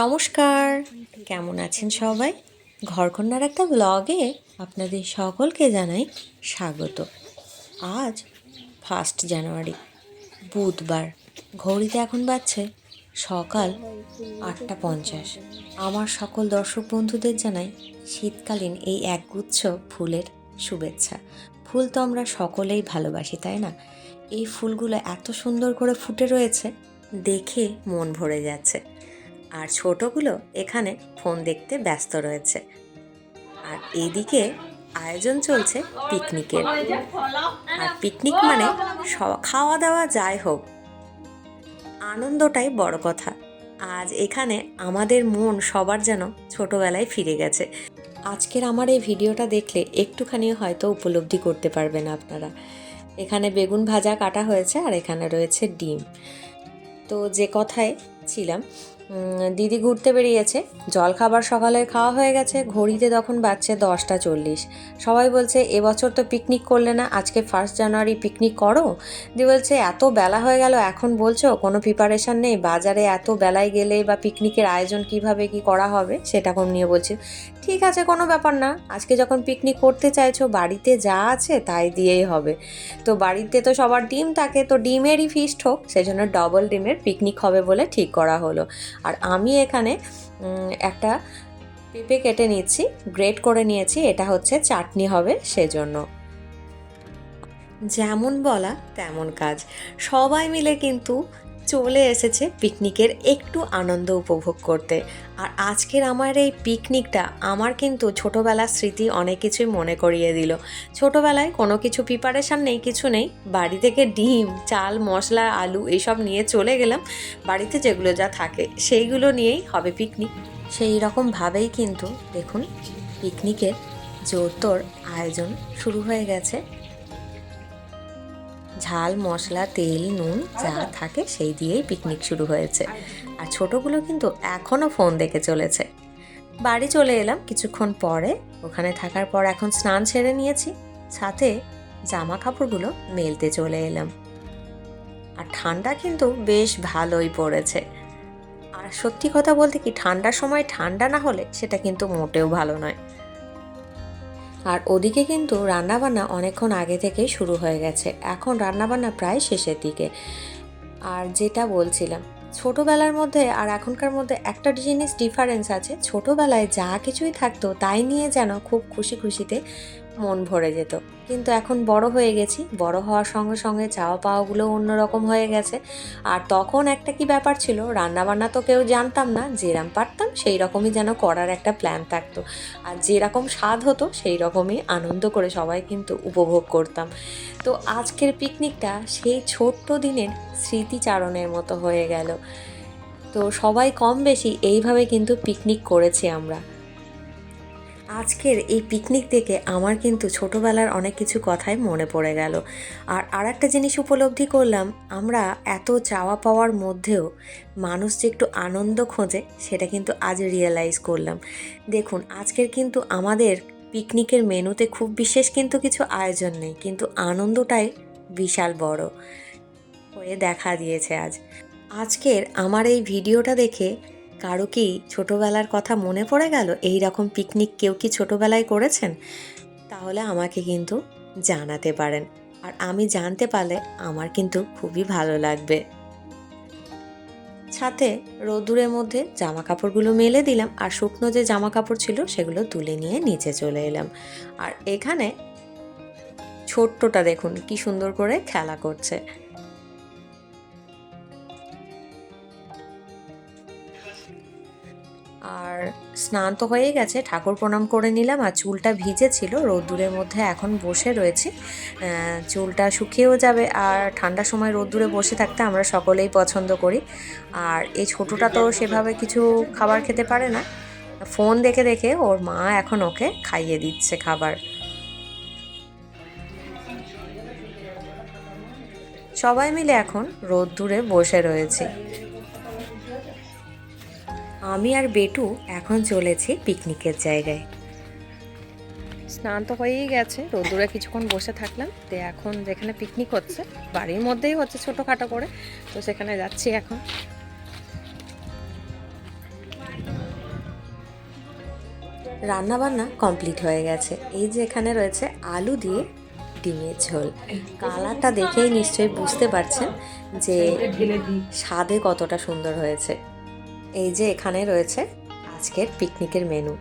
নমস্কার। কেমন আছেন সবাই? ঘরকন্যার একটা ব্লগে আপনাদের সকলকে জানাই স্বাগত। আজ ফার্স্ট জানুয়ারি বুধবার। ঘড়িতে এখন বাজছে সকাল আটটা পঞ্চাশ। আমার সকল দর্শক বন্ধুদের জানাই শীতকালীন এই একগুচ্ছ ফুলের শুভেচ্ছা। ফুল তো আমরা সকলেই ভালোবাসি, তাই না? এই ফুলগুলো এত সুন্দর করে ফুটে রয়েছে, দেখে মন ভরে যাচ্ছে। আর ছোটগুলো এখানে ফোন দেখতে ব্যস্ত রয়েছে। আর এদিকে আয়োজন চলছে পিকনিকের। আর পিকনিক মানে খাওয়া দাওয়া যাই হোক। আনন্দটাই বড় কথা। আজ এখানে আমাদের মন সবার যেন ছোটবেলায় ফিরে গেছে। আজকের আমার এই ভিডিওটা দেখলে একটুখানি হয়তো উপলব্ধি করতে পারবেন আপনারা। এখানে বেগুন ভাজা কাটা হয়েছে আর এখানে রয়েছে ডিম। তো যে কথায় ছিলাম দিদি ঘুরতে বেরিয়েছে। জল খাবার সকালের খাওয়া হয়ে গেছে। ঘড়িতে তখন বাজছে দশটা চল্লিশ। সবাই বলছে এবছর তো পিকনিক করলে না, আজকে ফার্স্ট জানুয়ারি পিকনিক করো? দি বলছে, এত বেলা হয়ে গেল, এখন বলছো কোনো প্রিপারেশন নেই? বাজারে এত বেলায় গেলে বা পিকনিকের আয়োজন কীভাবে কি করা হবে? সেটা কোন নিয়ে বলছি, ঠিক আছে, কোনো ব্যাপার না। আজকে যখন পিকনিক করতে চাইছো, বাড়িতে যা আছে তাই দিয়েই হবে। তো বাড়িতে তো সবার ডিম থাকে, তো ডিমেরই ফিস্ট হোক, সেজন্য ডবল ডিমের পিকনিক হবে বলে ঠিক করা হলো। আর আমি এখানে একটা পেঁপে কেটে নিচ্ছি গ্রেট করে নিয়েছি, এটা হচ্ছে চাটনি হবে সেজন্য। যেমন বলা তেমন কাজ। সবাই মিলে কিন্তু চলে এসেছে পিকনিকের একটু আনন্দ উপভোগ করতে। আর আজকের আমার এই পিকনিকটা আমার কিন্তু ছোটোবেলার স্মৃতি অনেক কিছুই মনে করিয়ে দিল। ছোটোবেলায় কোনো কিছু প্রিপারেশান নেই, কিছু নেই। বাড়ি থেকে ডিম, চাল, মশলা, আলু এইসব নিয়ে চলে গেলাম। বাড়িতে যেগুলো যা থাকে সেইগুলো নিয়েই হবে পিকনিক। সেই রকমভাবেই কিন্তু দেখুন, পিকনিকের জোরতোর আয়োজন শুরু হয়ে গেছে। ঝাল, মশলা, তেল, নুন যা থাকে সেই দিয়েই পিকনিক শুরু হয়েছে। আর ছোটগুলো কিন্তু এখনও ফোন দেখে চলেছে। বাড়ি চলে এলাম কিছুক্ষণ পরে। ওখানে থাকার পর এখন স্নান সেরে নিয়েছি। সাথে জামা কাপড়গুলো মেলতে চলে এলাম। আর ঠান্ডা কিন্তু বেশ ভালোই পড়েছে। আর সত্যি কথা বলতে কি, ঠান্ডার সময় ঠান্ডা না হলে সেটা কিন্তু মোটেও ভালো নয়। আর ওদিকে কিন্তু রান্নাবান্না অনেকক্ষণ আগে থেকে শুরু হয়ে গেছে। এখন রান্নাবান্না প্রায় শেষের দিকে। আর যেটা বলছিলাম, ছোটোবেলার মধ্যে আর এখনকার মধ্যে একটা জিনিস ডিফারেন্স আছে। ছোটোবেলায় যা কিছুই থাকতো তাই নিয়ে যেন খুব খুশি খুশিতে মন ভরে যেত। কিন্তু এখন বড় হয়ে গেছি, বড় হওয়ার সঙ্গে সঙ্গে চাওয়া পাওয়াগুলো অন্যরকম হয়ে গেছে। আর তখন একটা কি ব্যাপার ছিল, রান্নাবান্না তো কেউ জানতাম না, যেরাম পারতাম সেই রকমই যেন করার একটা প্ল্যান থাকতো। আর যেরকম স্বাদ হতো সেই রকমই আনন্দ করে সবাই কিন্তু উপভোগ করতাম। তো আজকের পিকনিকটা সেই ছোট্ট দিনের স্মৃতিচারণের মতো হয়ে গেল। তো সবাই কম বেশি এইভাবে কিন্তু পিকনিক করেছি আমরা। আজকের এই পিকনিক দেখে আমার কিন্তু ছোটোবেলার অনেক কিছু কথাই মনে পড়ে গেল। আর আর একটা জিনিস উপলব্ধি করলাম, আমরা এত চাওয়া পাওয়ার মধ্যেও মানুষ যে একটু আনন্দ খোঁজে, সেটা কিন্তু আজ রিয়েলাইজ করলাম। দেখুন, আজকের কিন্তু আমাদের পিকনিকের মেনুতে খুব বিশেষ কিন্তু কিছু আয়োজন নেই, কিন্তু আনন্দটাই বিশাল বড় হয়ে দেখা দিয়েছে আজ। আজকের আমার এই ভিডিওটা দেখে কারও কি ছোটোবেলার কথা মনে পড়ে গেল? এই রকম পিকনিক কেউ কি ছোটোবেলায় করেছেন? তাহলে আমাকে কিন্তু জানাতে পারেন। আর আমি জানতে পারলে আমার কিন্তু খুবই ভালো লাগবে। সাথে রোদ্দুরের মধ্যে জামা কাপড়গুলো মেলে দিলাম আর শুকনো যে জামা কাপড় ছিল সেগুলো তুলে নিয়ে নিচে চলে এলাম। আর এখানে ছোট্টটা দেখুন, কি সুন্দর করে খেলা করছে। আর স্নান তো হয়ে গেছে, ঠাকুর প্রণাম করে নিলাম আর চুলটা ভিজে ছিল রোদ্দুরের মধ্যে এখন বসে রয়েছে। চুলটা শুকিয়েও যাবে আর ঠান্ডার সময় রোদ্দুরে বসে থাকতে আমরা সকলেই পছন্দ করি। আর এই ছোটোটা তো সেভাবে কিছু খাবার খেতে পারে না। ফোন দেখে দেখে ওর মা এখন ওকে খাইয়ে দিচ্ছে খাবার। সবাই মিলে এখন রোদ্দুরে বসে রয়েছে। আমি আর বেটু এখন চলেছি পিকনিকের জায়গায়। স্নান তো হয়েই গেছে রোদ্দুরে কিছুক্ষণ বসে থাকলাম তো এখন যেখানে পিকনিক হচ্ছে বাড়ির মধ্যেই হচ্ছে ছোটোখাটো করে তো সেখানে যাচ্ছি এখন। রান্নাবান্না কমপ্লিট হয়ে গেছে। এই যে এখানে রয়েছে আলু দিয়ে ডিমের ঝোল। কালারটা দেখেই নিশ্চয়ই বুঝতে পারছেন যে স্বাদে কতটা সুন্দর হয়েছে। এই যে এখানে রয়েছে আজকের পিকনিকের মেনু।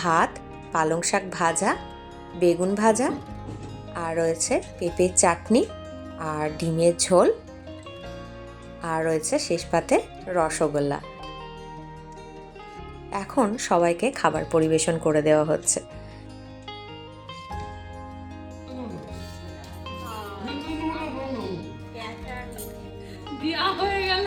ভাত, পালং শাক ভাজা, বেগুন ভাজা, আর রয়েছে পেঁপের চাটনি আর ডিমের ঝোল, আর রয়েছে শেষ পাতে রসগোল্লা। এখন সবাইকে খাবার পরিবেশন করে দেওয়া হচ্ছে। দিয়া হয়ে গেল।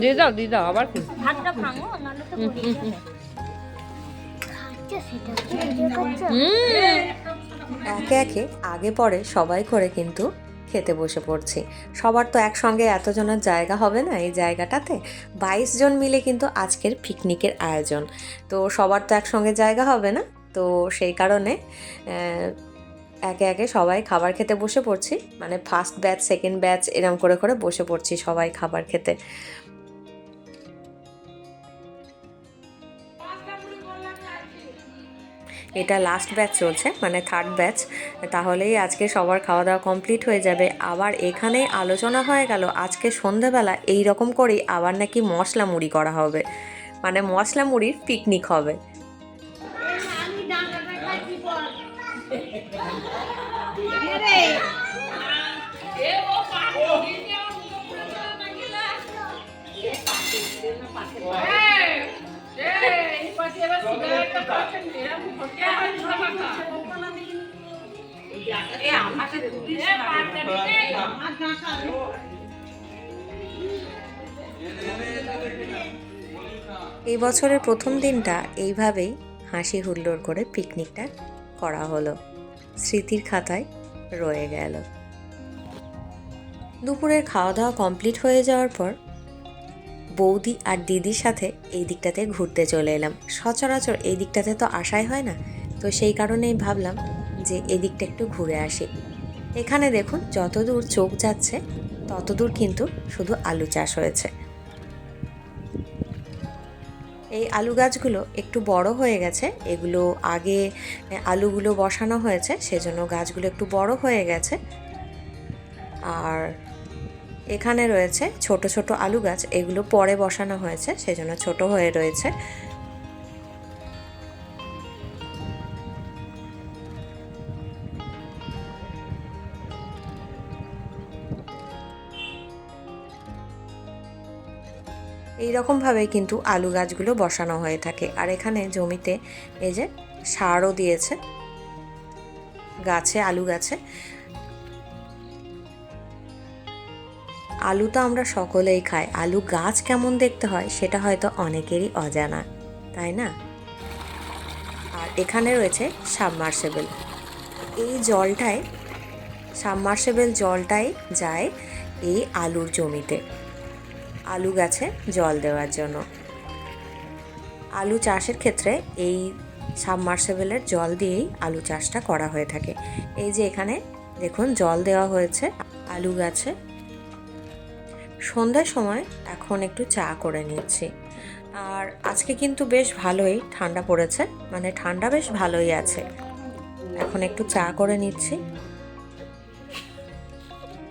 দিয়ে দাও দিয়ে দাও আবার একে একে আগে পরে সবাই করে কিন্তু খেতে বসে পড়ছি। সবার তো একসঙ্গে এতজনের জায়গা হবে না এই জায়গাটাতে? বাইশ জন মিলে কিন্তু আজকের পিকনিকের আয়োজন। তো সবার তো একসঙ্গে জায়গা হবে না? তো সেই কারণে আহ, একে একে সবাই খাবার খেতে বসে পড়ছি। মানে ফার্স্ট ব্যাচ সেকেন্ড ব্যাচ এরম করে করে বসে পড়ছি সবাই খাবার খেতে। এটা লাস্ট ব্যাচ চলছে মানে থার্ড ব্যাচ তাহলেই আজকে সবার খাওয়া দাওয়া কমপ্লিট হয়ে যাবে। আবার এখানে আলোচনা হয়ে গেল, আজকে সন্ধেবেলা এই রকম করেই আবার নাকি মশলা মুড়ি করা হবে। মানে মশলা মুড়ির পিকনিক হবে। এই বছরের প্রথম দিনটা এইভাবেই হাসি হুল্লোড় করে পিকনিকটা করা হলো। স্মৃতির খাতায় রয়ে গেল। দুপুরের খাওয়া দাওয়া কমপ্লিট হয়ে যাওয়ার পর বৌদি আর দিদির সাথে এই দিকটাতে ঘুরতে চলে এলাম। সচরাচর এই দিকটাতে তো আসাই হয় না। তো সেই কারণেই ভাবলাম যে এদিকটা একটু ঘুরে আসি। এখানে দেখুন, যতদূর চোখ যাচ্ছে, ততদূর কিন্তু শুধু আলু চাষ হয়েছে। এই আলু গাছগুলো একটু বড় হয়ে গেছে। এগুলো আগে আলুগুলো বসানো হয়েছে, সেজন্য গাছগুলো একটু বড় হয়ে গেছে। আর এখানে রয়েছে ছোট ছোট আলু গাছ। এগুলো পরে বসানো হয়েছে, সেজন্য ছোট হয়ে রয়েছে। এই রকমভাবে কিন্তু আলু গাছগুলো বসানো হয়ে থাকে। আর এখানে জমিতে এই যে সারও দিয়েছে। গাছে, আলু গাছে। আলু তো আমরা সকলেই খাই। আলু গাছ কেমন দেখতে হয় সেটা হয়তো অনেকেরই অজানা, তাই না? আর এখানে রয়েছে সাবমার্সেবেল। এই জলটাই সাবমার্সেবেল জলটাই যায় এই আলুর জমিতে, আলু গাছে জল দেওয়ার জন্য। আলু চাষের ক্ষেত্রে এই সাবমার্সেবলের জল দিয়েই আলু চাষটা করা হয়ে থাকে। এই যে এখানে, দেখুন, জল দেওয়া হয়েছে আলু গাছে। সন্ধ্যার সময় এখন একটু চা করে নিচ্ছি। আর আজকে কিন্তু বেশ ভালোই ঠান্ডা পড়েছে মানে ঠান্ডা বেশ ভালোই আছে। এখন একটু চা করে নিচ্ছি।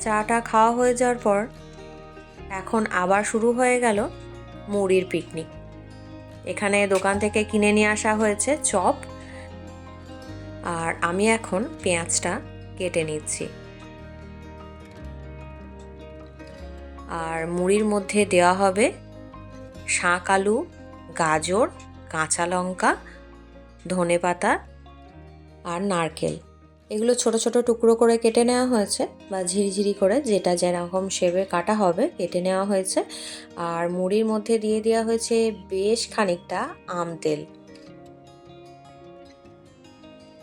চাটা খাওয়া হয়ে যাওয়ার পর এখন আবার শুরু হয়ে গেল মুড়ির পিকনিক। এখানে দোকান থেকে কিনে নিয়ে আসা হয়েছে চপ। আর আমি এখন পেঁয়াজটা কেটে নিচ্ছি। আর মুড়ির মধ্যে দেওয়া হবে শাঁক আলু, গাজর, কাঁচা লঙ্কা, ধনে পাতা আর নারকেল। এগুলো ছোট ছোট টুকরো করে কেটে নেওয়া হয়েছে বা ঝিরিঝিরি করে যেটা যেরকম শেপে কাটা হবে কেটে নেওয়া হয়েছে। আর মুড়ির মধ্যে দিয়ে দেওয়া হয়েছে বেশ খানিকটা আম তেল।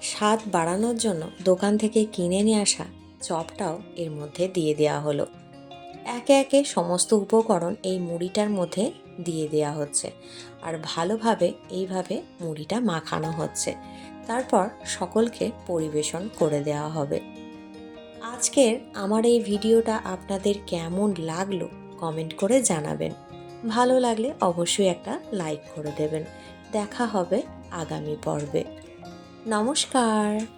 স্বাদ বাড়ানোর জন্য দোকান থেকে কিনে নিয়ে আসা চপটাও এর মধ্যে দিয়ে দেওয়া হলো। একে একে সমস্ত উপকরণ এই মুড়িটার মধ্যে দিয়ে দেওয়া হচ্ছে। আর ভালোভাবে এইভাবে মুড়িটা মাখানো হচ্ছে। তারপর সকলকে পরিবেশন করে দেওয়া হবে। আজকের আমার এই ভিডিওটা আপনাদের কেমন লাগল কমেন্ট করে জানাবেন। ভালো লাগলে অবশ্যই একটা লাইক করে দেবেন। দেখা হবে আগামী পর্বে। নমস্কার।